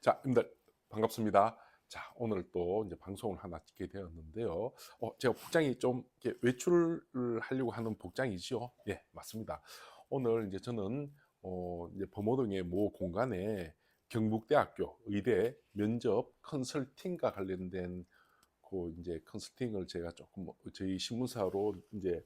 자, 여러분들 반갑습니다. 자, 오늘 또 이제 방송을 하나 찍게 되었는데요. 어, 제가 복장이 좀 이렇게 외출을 하려고 하는 복장이죠. 예, 맞습니다. 오늘 이제 저는 어, 이제 범호동의 모 공간에 경북대학교 의대 면접 컨설팅과 관련된 그 이제 컨설팅을 제가 조금 저희 신문사로 이제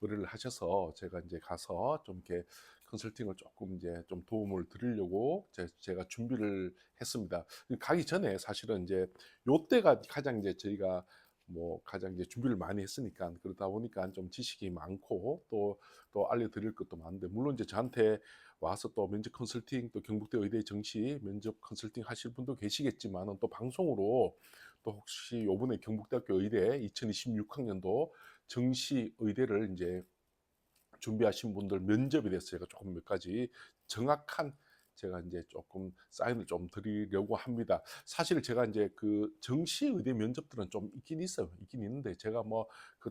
의뢰를 하셔서 제가 이제 가서 좀 이렇게 컨설팅을 조금 이제 좀 도움을 드리려고 제- 제가 준비를 했습니다. 가기 전에 사실은 이제 요때가 가장 이제 저희가 뭐 가장 이제 준비를 많이 했으니까 그러다 보니까 좀 지식이 많고 또 또 알려드릴 것도 많은데 물론 이제 저한테 와서 또 면접 컨설팅 또 경북대 의대 정시 면접 컨설팅 하실 분도 계시겠지만은 또 방송으로 또 혹시 요번에 경북대학교 의대 2026학년도 정시 의대를 이제 준비하신 분들 면접에 대해서 제가 조금 몇 가지 정확한 제가 이제 조금 사인을 좀 드리려고 합니다. 사실 제가 이제 그 정시 의대 면접들은 좀 있긴 있어요. 있긴 있는데 제가 뭐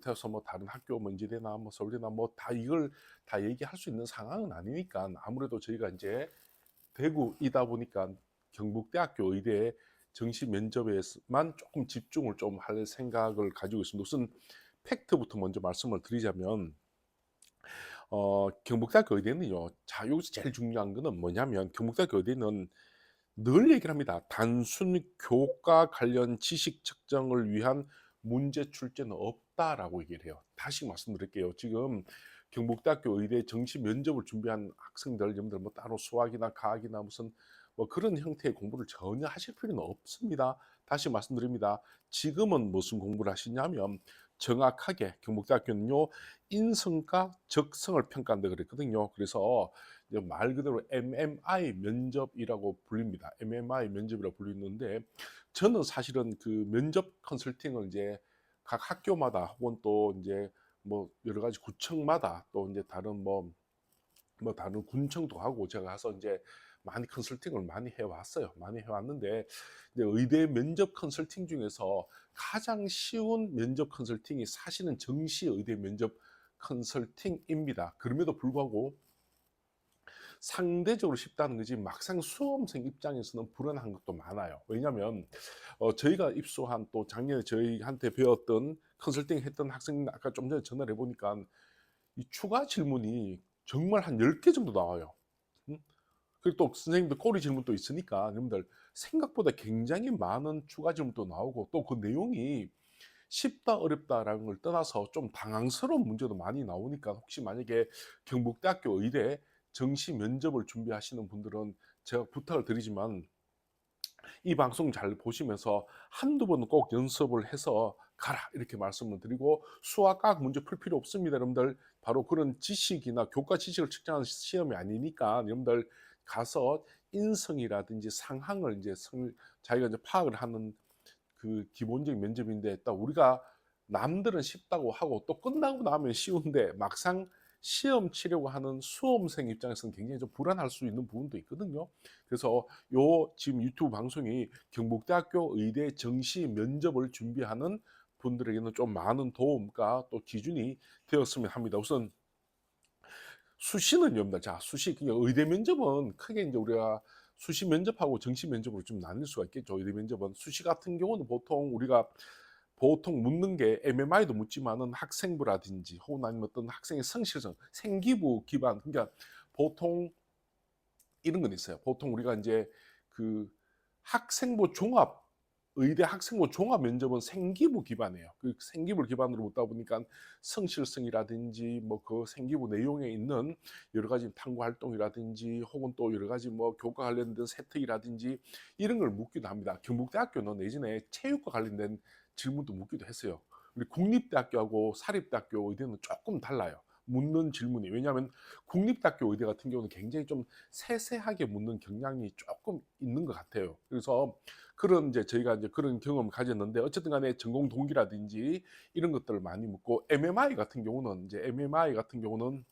해서 뭐 다른 학교 뭐 인지대나 뭐 서울대나 뭐 다 이걸 다 얘기할 수 있는 상황은 아니니까 아무래도 저희가 이제 대구이다 보니까 경북대학교 의대 정시 면접에만 조금 집중을 좀 할 생각을 가지고 있습니다. 우선 팩트부터 먼저 말씀을 드리자면 어, 경북대학교 의대는요. 자, 여기서 제일 중요한 거는 뭐냐면 경북대학교 의대는 늘 얘기를 합니다. 단순 교과 관련 지식 측정을 위한 문제 출제는 없다라고 얘기를 해요. 다시 말씀드릴게요. 지금 경북대학교 의대 정시 면접을 준비한 학생들, 여러분들 뭐 따로 수학이나 과학이나 무슨 뭐 그런 형태의 공부를 전혀 하실 필요는 없습니다. 다시 말씀드립니다. 지금은 무슨 공부를 하시냐면 정확하게 경북대학교는요 인성과 적성을 평가한다 그랬거든요. 그래서 말 그대로 MMI 면접이라고 불립니다. MMI 면접이라고 불리는데 저는 사실은 그 면접 컨설팅을 이제 각 학교마다 혹은 또 이제 뭐 여러 가지 구청마다 또 이제 다른 뭐뭐 다른 군청도 하고 제가 가서 이제 많이 컨설팅을 많이 해왔어요. 많이 해왔는데 의대 면접 컨설팅 중에서 가장 쉬운 면접 컨설팅이 사실은 정시 의대 면접 컨설팅입니다. 그럼에도 불구하고 상대적으로 쉽다는 거지 막상 수험생 입장에서는 불안한 것도 많아요. 왜냐하면 어, 저희가 입소한 또 작년에 저희한테 배웠던 컨설팅 했던 학생 아까 좀 전에 전화를 해보니까 이 추가 질문이 정말 한 10개 정도 나와요. 음? 그리고 또 선생님들 꼬리 질문도 있으니까 여러분들 생각보다 굉장히 많은 추가 질문도 나오고 또 그 내용이 쉽다 어렵다라는 걸 떠나서 좀 당황스러운 문제도 많이 나오니까 혹시 만약에 경북대학교 의대 정시 면접을 준비하시는 분들은 제가 부탁을 드리지만 이 방송 잘 보시면서 한두 번 꼭 연습을 해서 가라 이렇게 말씀을 드리고 수학 과학 문제 풀 필요 없습니다 여러분들 바로 그런 지식이나 교과 지식을 측정하는 시험이 아니니까 여러분들 가서 인성이라든지 상황을 이제 성, 자기가 이제 파악을 하는 그 기본적인 면접인데 또 우리가 남들은 쉽다고 하고 또 끝나고 나면 쉬운데 막상 시험 치려고 하는 수험생 입장에서는 굉장히 좀 불안할 수 있는 부분도 있거든요. 그래서 요 지금 유튜브 방송이 경북대학교 의대 정시 면접을 준비하는 분들에게는 좀 많은 도움과 또 기준이 되었으면 합니다. 우선 수시는 여러분들 자 수시 그냥 의대 면접은 크게 이제 우리가 수시 면접하고 정시 면접으로 좀 나뉠 수가 있겠죠. 의대 면접은 수시 같은 경우는 보통 우리가 보통 묻는 게 MMI도 묻지만은 학생부라든지 혹은 아니면 어떤 학생의 성실성, 생기부 기반 그러니까 보통 이런 건 있어요. 보통 우리가 이제 그 학생부 종합 의대 학생부 종합 면접은 생기부 기반이에요. 그 생기부를 기반으로 묻다 보니까 성실성이라든지 뭐 그 생기부 내용에 있는 여러 가지 탐구 활동이라든지 혹은 또 여러 가지 뭐 교과 관련된 세특이라든지 이런 걸 묻기도 합니다. 경북대학교는 예전에 체육과 관련된 질문도 묻기도 했어요. 우리 국립대학교하고 사립대학교 의대는 조금 달라요. 묻는 질문이 왜냐하면 국립대학교 의대 같은 경우는 굉장히 좀 세세하게 묻는 경향이 조금 있는 것 같아요. 그래서 그런 이제 저희가 이제 그런 경험을 가졌는데 어쨌든 간에 전공 동기라든지 이런 것들을 많이 묻고 MMI 같은 경우는 이제 MMI 같은 경우는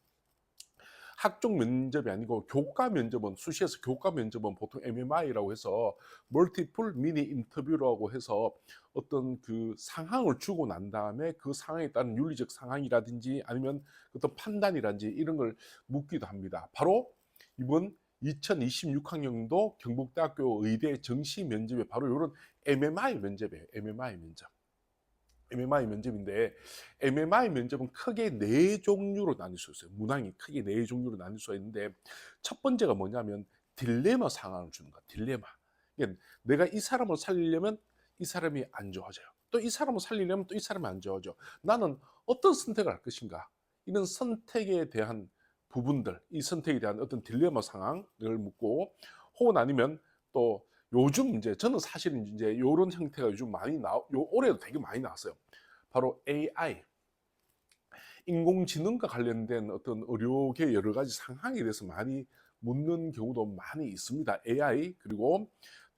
학종 면접이 아니고 교과 면접은 수시에서 교과 면접은 보통 MMI라고 해서 멀티플 미니 인터뷰라고 해서 어떤 그 상황을 주고 난 다음에 그 상황에 따른 윤리적 상황이라든지 아니면 어떤 판단이라든지 이런 걸 묻기도 합니다. 바로 이번 2026학년도 경북대학교 의대 정시 면접에 바로 이런 MMI 면접이에요. MMI 면접. MMI 면접인데 MMI 면접은 크게 네 종류로 나눌 수 있어요. 문항이 크게 네 종류로 나눌 수 있는데 첫 번째가 뭐냐면 딜레마 상황을 주는 거야. 딜레마. 그러니까 내가 이 사람을 살리려면 이 사람이 안 좋아져요. 또 이 사람을 살리려면 또 이 사람이 안 좋아져. 나는 어떤 선택을 할 것인가? 이런 선택에 대한 부분들, 이 선택에 대한 어떤 딜레마 상황을 묻고 혹은 아니면 또 요즘 이제 저는 사실은 이제 이런 형태가 요즘 많이 나, 요 올해도 되게 많이 나왔어요. 바로 AI, 인공지능과 관련된 어떤 의료계 여러 가지 상황에 대해서 많이 묻는 경우도 많이 있습니다. AI 그리고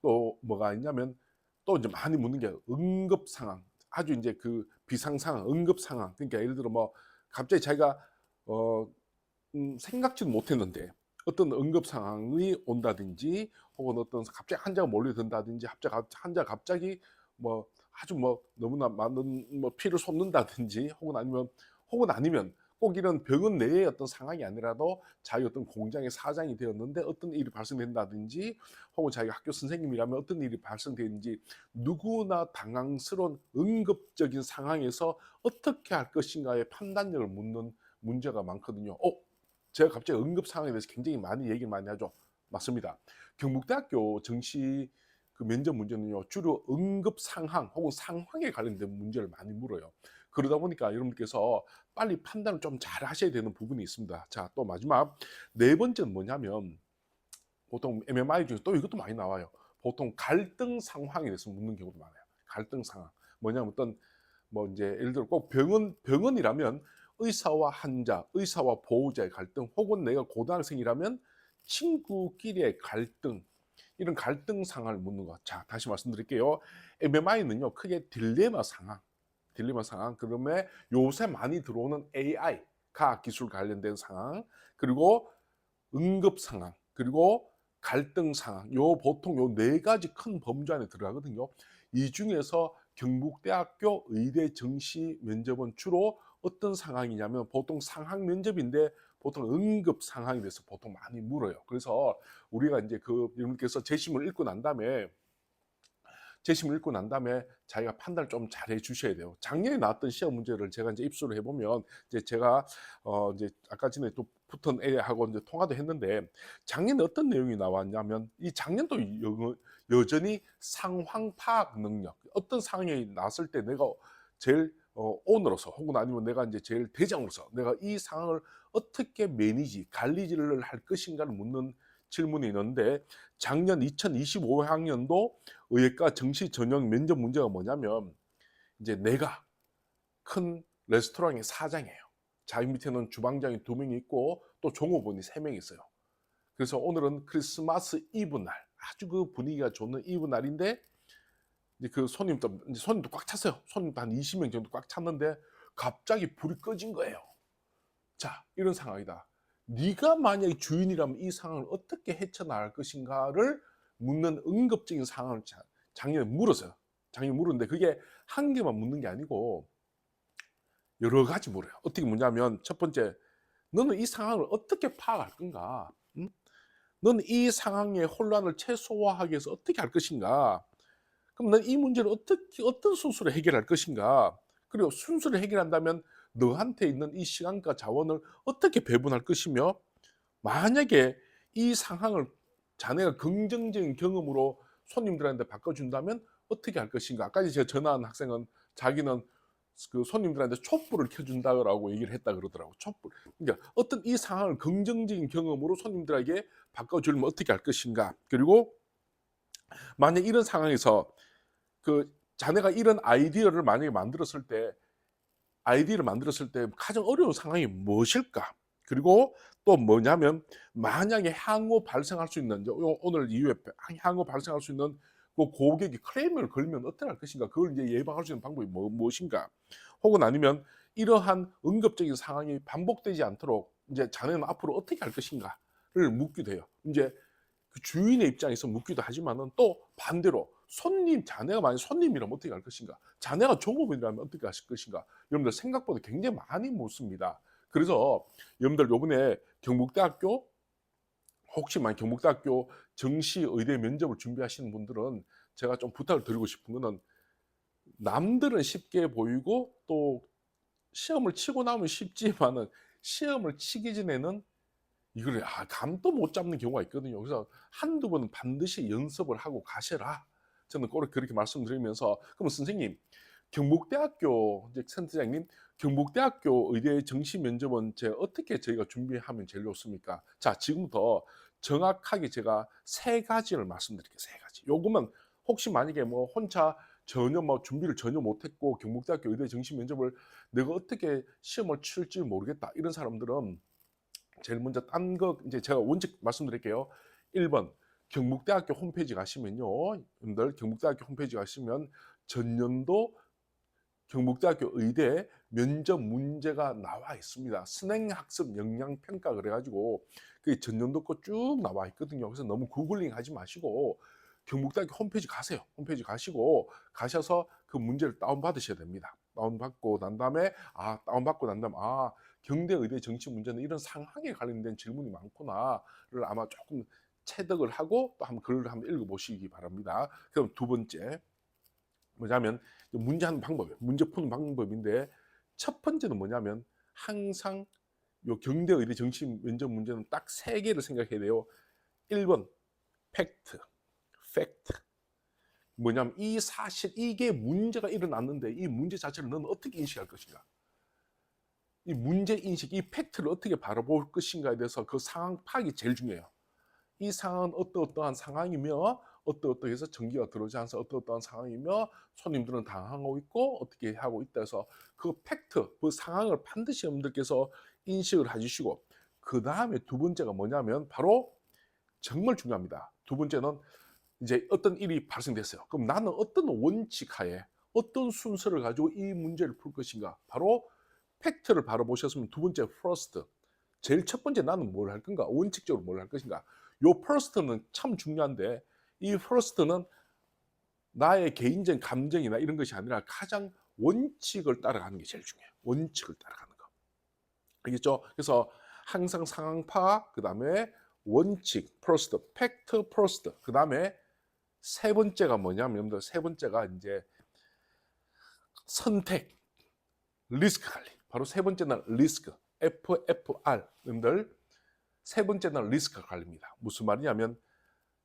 또 뭐가 있냐면 또 이제 많이 묻는 게 응급 상황, 아주 이제 그 비상 상황, 응급 상황. 그러니까 예를 들어 뭐 갑자기 자기가 어 음, 생각지도 못했는데 어떤 응급 상황이 온다든지 혹은 어떤 갑자기 환자가 몰려든다든지 갑자기 환자 갑자기 뭐 아주 뭐 너무나 많은 뭐 피를 쏟는다든지 혹은 아니면 혹은 아니면 꼭 이런 병원 내의 어떤 상황이 아니라도 자기 어떤 공장의 사장이 되었는데 어떤 일이 발생된다든지 혹은 자기가 학교 선생님이라면 어떤 일이 발생되는지 누구나 당황스러운 응급적인 상황에서 어떻게 할 것인가의 판단력을 묻는 문제가 많거든요. 어, 제가 갑자기 응급 상황에 대해서 굉장히 많이 얘기를 많이 하죠. 맞습니다. 경북대학교 정시 그 면접 문제는요 주로 응급 상황 혹은 상황에 관련된 문제를 많이 물어요. 그러다 보니까 여러분께서 빨리 판단을 좀 잘 하셔야 되는 부분이 있습니다. 자, 또 마지막 네 번째는 뭐냐면 보통 MMI 중에 또 이것도 많이 나와요. 보통 갈등 상황에 대해서 묻는 경우도 많아요. 갈등 상황. 뭐냐면 어떤 뭐 이제 예를 들어 꼭 병원 병원이라면 의사와 환자, 의사와 보호자의 갈등, 혹은 내가 고등학생이라면 친구끼리의 갈등, 이런 갈등 상황을 묻는 것. 자, 다시 말씀드릴게요. MMI는요, 크게 딜레마 상황, 딜레마 상황, 그다음에 요새 많이 들어오는 AI, 과학 기술 관련된 상황, 그리고 응급 상황, 그리고 갈등 상황, 요 보통 요 네 가지 큰 범주 안에 들어가거든요. 이 중에서 경북대학교 의대 정시 면접은 주로 어떤 상황이냐면 보통 상황 면접인데 보통 응급 상황에 대해서 보통 많이 물어요. 그래서 우리가 이제 그 여러분께서 재심을 읽고 난 다음에 재심을 읽고 난 다음에 자기가 판단을 좀 잘 해 주셔야 돼요. 작년에 나왔던 시험 문제를 제가 이제 입수를 해보면 이제 제가 어 이제 아까 전에 또 붙은 애하고 이제 통화도 했는데 작년에 어떤 내용이 나왔냐면 이 작년도 여, 여전히 상황 파악 능력 어떤 상황이 났을 때 내가 제일 어, 오너로서 혹은 아니면 내가 이제 제일 대장으로서 내가 이 상황을 어떻게 매니지 관리를 할 것인가를 묻는 질문이 있는데 작년 2025학년도 의예과 정시 전형 면접 문제가 뭐냐면 이제 내가 큰 레스토랑의 사장이에요. 자기 밑에는 주방장이 두 명이 있고 또 종업원이 세 명이 있어요. 그래서 오늘은 크리스마스 이브 날 아주 그 분위기가 좋은 이브 날인데 이제 그 손님도 이제 손님도 꽉 찼어요. 손님도 한 20명 정도 꽉 찼는데 갑자기 불이 꺼진 거예요. 자, 이런 상황이다. 네가 만약에 주인이라면 이 상황을 어떻게 헤쳐나갈 것인가를 묻는 응급적인 상황을 자- 작년에 물었어요. 작년에 물었는데 그게 한 개만 묻는 게 아니고 여러 가지 물어요. 어떻게 묻냐면 첫 번째, 너는 이 상황을 어떻게 파악할 건가? 응? 너는 이 상황의 혼란을 최소화하기 위해서 어떻게 할 것인가? 그럼 넌 이 문제를 어떻게 어떤 순서로 해결할 것인가? 그리고 순서를 해결한다면 너한테 있는 이 시간과 자원을 어떻게 배분할 것이며 만약에 이 상황을 자네가 긍정적인 경험으로 손님들한테 바꿔준다면 어떻게 할 것인가? 아까 제가 전화한 학생은 자기는 그 손님들한테 촛불을 켜준다라고 얘기를 했다 그러더라고. 촛불. 그러니까 어떤 이 상황을 긍정적인 경험으로 손님들에게 바꿔주면 어떻게 할 것인가? 그리고 만약 이런 상황에서 그 자네가 이런 아이디어를 만약에 만들었을 때 아이디어를 만들었을 때 가장 어려운 상황이 무엇일까? 그리고 또 뭐냐면 만약에 향후 발생할 수 있는 요- 오늘 이후에 향후 발생할 수 있는 그 고객이 클레임을 걸면 어떻게 할 것인가? 그걸 이제 예방할 수 있는 방법이 뭐, 무엇인가? 혹은 아니면 이러한 응급적인 상황이 반복되지 않도록 이제 자네는 앞으로 어떻게 할 것인가를 묻기도 해요. 이제 그 주인의 입장에서 묻기도 하지만은 또 반대로 손님 자네가 만약 손님이라면 어떻게 할 것인가? 자네가 종업원이라면 어떻게 하실 것인가? 여러분들 생각보다 굉장히 많이 묻습니다. 그래서 여러분들 요번에 경북대학교 혹시 만 경북대학교 정시의대 면접을 준비하시는 분들은 제가 좀 부탁을 드리고 싶은 거는 남들은 쉽게 보이고 또 시험을 치고 나면 쉽지만은 시험을 치기 전에는 이걸 아, 감도 못 잡는 경우가 있거든요. 그래서 한두 번은 반드시 연습을 하고 가셔라. 저는 꼭 그렇게 말씀드리면서 그럼 선생님 경북대학교 센터장님 경북대학교 의대 정시 면접은 제 어떻게 저희가 준비하면 제일 좋습니까? 자 지금부터 정확하게 제가 세 가지를 말씀드릴게요. 세 가지. 요거면 혹시 만약에 뭐 혼자 전혀 뭐 준비를 전혀 못했고 경북대학교 의대 정시 면접을 내가 어떻게 시험을 칠지 모르겠다 이런 사람들은 제일 먼저 딴 거 이제 제가 원칙 말씀드릴게요. 1번 경북대학교 홈페이지 가시면요. 여러분들 경북대학교 홈페이지 가시면 전년도 경북대학교 의대 면접 문제가 나와 있습니다. 선행학습 역량 평가 그래가지고 그 전년도 거 쭉 나와 있거든요. 그래서 너무 구글링 하지 마시고 경북대학교 홈페이지 가세요. 홈페이지 가시고 가셔서 그 문제를 다운 받으셔야 됩니다. 다운 받고 난 다음에 아 다운 받고 난 다음에 아 경대 의대 정치 문제는 이런 상황에 관련된 질문이 많구나를 아마 조금 체득을 하고 또 한번 글을 한번 읽어보시기 바랍니다. 그럼 두 번째 뭐냐면 문제 하는 방법, 문제 푸는 방법인데 첫 번째는 뭐냐면 항상 요 경대 의대 정치 면접 문제는 딱 세 개를 생각해야 돼요. 1번 팩트, 팩트. 뭐냐면 이 사실 이게 문제가 일어났는데 이 문제 자체를 너는 어떻게 인식할 것인가? 이 문제 인식, 이 팩트를 어떻게 바라볼 것인가에 대해서 그 상황 파악이 제일 중요해요. 이 상황은 어떠어떠한 상황이며 어떠어떠해서 전기가 들어오지 않아서 어떠어떠한 상황이며 손님들은 당하고 있고 어떻게 하고 있다 해서 그 팩트, 그 상황을 반드시 여러분들께서 인식을 해주시고 그 다음에 두 번째가 뭐냐면 바로 정말 중요합니다. 두 번째는 이제 어떤 일이 발생됐어요. 그럼 나는 어떤 원칙 하에 어떤 순서를 가지고 이 문제를 풀 것인가? 바로 팩트를 바로 보셨으면 두 번째 first. 제일 첫 번째 나는 뭘 할 건가? 원칙적으로 뭘 할 것인가? 요 first는 참 중요한데 이 first는 나의 개인적인 감정이나 이런 것이 아니라 가장 원칙을 따라가는 게 제일 중요해요. 원칙을 따라가는 거. 알겠죠? 그래서 항상 상황 파악, 그 다음에 원칙, first, fact, first, 그 다음에 세 번째가 뭐냐면 여러분들 세 번째가 이제 선택, 리스크 관리. 바로 세 번째는 리스크, FFR. 여러분들 세 번째 는 리스크 관리입니다. 무슨 말이냐면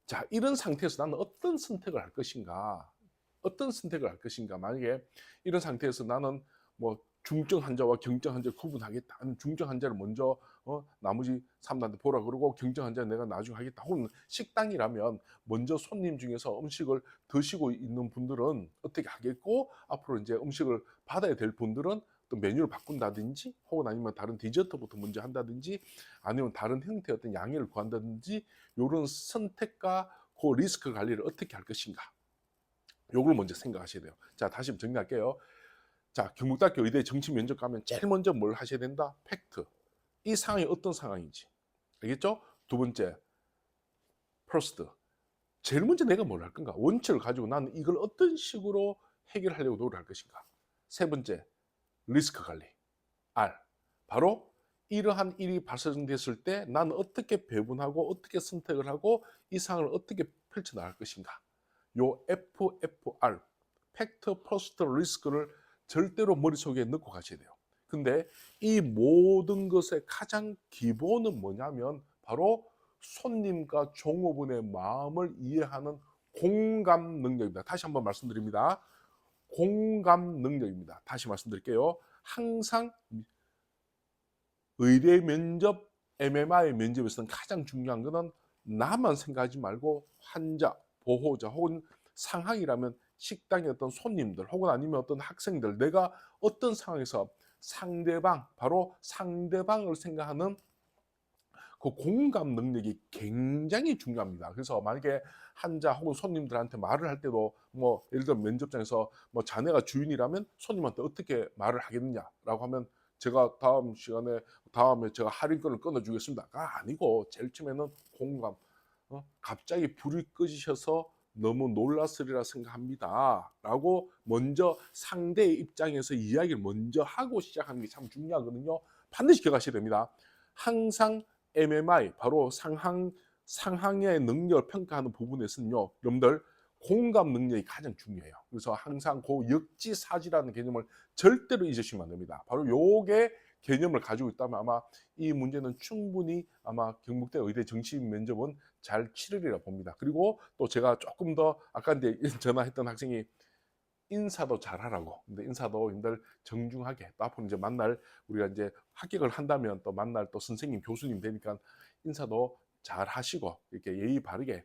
자 이런 상태에서 나는 어떤 선택을 할 것인가, 어떤 선택을 할 것인가. 만약에 이런 상태에서 나는 뭐 중증 환자와 경증 환자를 구분하겠다. 중증 환자를 먼저 어, 나머지 사람들한테 보라 그러고 경증 환자는 내가 나중에 하겠다. 혹은 식당이라면 먼저 손님 중에서 음식을 드시고 있는 분들은 어떻게 하겠고 앞으로 이제 음식을 받아야 될 분들은 또 메뉴를 바꾼다든지 혹은 아니면 다른 디저트부터 먼저 한다든지 아니면 다른 형태의 어떤 양해를 구한다든지 이런 선택과 그 리스크 관리를 어떻게 할 것인가 요걸 먼저 생각하셔야 돼요. 자 다시 정리할게요. 자 경북대학교 의대 정치 면접 가면 제일 먼저 뭘 하셔야 된다? 팩트. 이 상황이 어떤 상황인지 알겠죠? 두 번째 퍼스트. 제일 먼저 내가 뭘 할 건가? 원칙을 가지고 나는 이걸 어떤 식으로 해결하려고 노력할 것인가? 세 번째 리스크 관리. R. 바로 이러한 일이 발생됐을 때 나는 어떻게 배분하고 어떻게 선택을 하고 이 상황을 어떻게 펼쳐 나갈 것인가. 요 FFR, 팩터 퍼스트 리스크를 절대로 머릿속에 넣고 가셔야 돼요. 근데 이 모든 것의 가장 기본은 뭐냐면 바로 손님과 종업원의 마음을 이해하는 공감 능력입니다. 다시 한번 말씀드립니다. 공감 능력입니다. 다시 말씀드릴게요. 항상 의대 면접, MMI 면접에서는 가장 중요한 것은 나만 생각하지 말고 환자, 보호자 혹은 상황이라면 식당의 어떤 손님들 혹은 아니면 어떤 학생들 내가 어떤 상황에서 상대방 바로 상대방을 생각하는 그 공감 능력이 굉장히 중요합니다. 그래서 만약에 환자 혹은 손님들한테 말을 할 때도 뭐 예를 들어 면접장에서 뭐 자네가 주인이라면 손님한테 어떻게 말을 하겠느냐라고 하면 제가 다음 시간에 다음에 제가 할인권을 끊어주겠습니다가 아니고 제일 처음에는 공감. 어? 갑자기 불이 꺼지셔서 너무 놀랐으리라 생각합니다. 라고 먼저 상대의 입장에서 이야기를 먼저 하고 시작하는 게 참 중요하거든요. 반드시 기억하셔야 됩니다. 항상 MMI, 바로 상황 상황의 능력을 평가하는 부분에서는요, 여러분들 공감 능력이 가장 중요해요. 그래서 항상 그 역지사지라는 개념을 절대로 잊으시면 안 됩니다. 바로 요게 개념을 가지고 있다면 아마 이 문제는 충분히 아마 경북대 의대 정시 면접은 잘 치르리라 봅니다. 그리고 또 제가 조금 더 아까 전화했던 학생이 인사도 잘하라고. 근데 인사도 여러분들 정중하게 또 앞으로 이제 만날 우리가 이제 합격을 한다면 또 만날 또 선생님 교수님 되니까 인사도 잘 하시고 이렇게 예의 바르게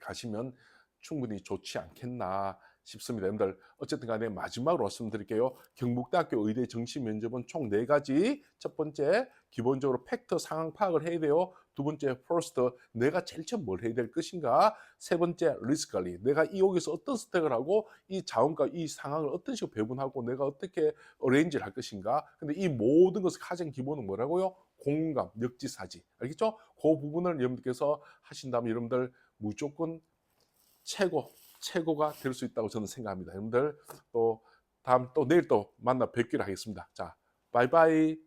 가시면 충분히 좋지 않겠나 싶습니다. 여러분들 어쨌든 간에 마지막으로 말씀드릴게요. 경북대학교 의대 정시 면접은 총 네 가지. 첫 번째 기본적으로 팩트 상황 파악을 해야 돼요. 두 번째 퍼스트 내가 제일 처음 뭘 해야 될 것인가. 세 번째 리스크 관리 내가 이 여기서 어떤 스택을 하고 이 자원과 이 상황을 어떤 식으로 배분하고 내가 어떻게 어레인지를 할 것인가. 근데 이 모든 것의 가장 기본은 뭐라고요? 공감, 역지사지. 알겠죠? 그 부분을 여러분들께서 하신다면 여러분들 무조건 최고 최고가 될 수 있다고 저는 생각합니다. 여러분들 또 다음 또 내일 또 만나 뵙기로 하겠습니다. 자, 바이바이.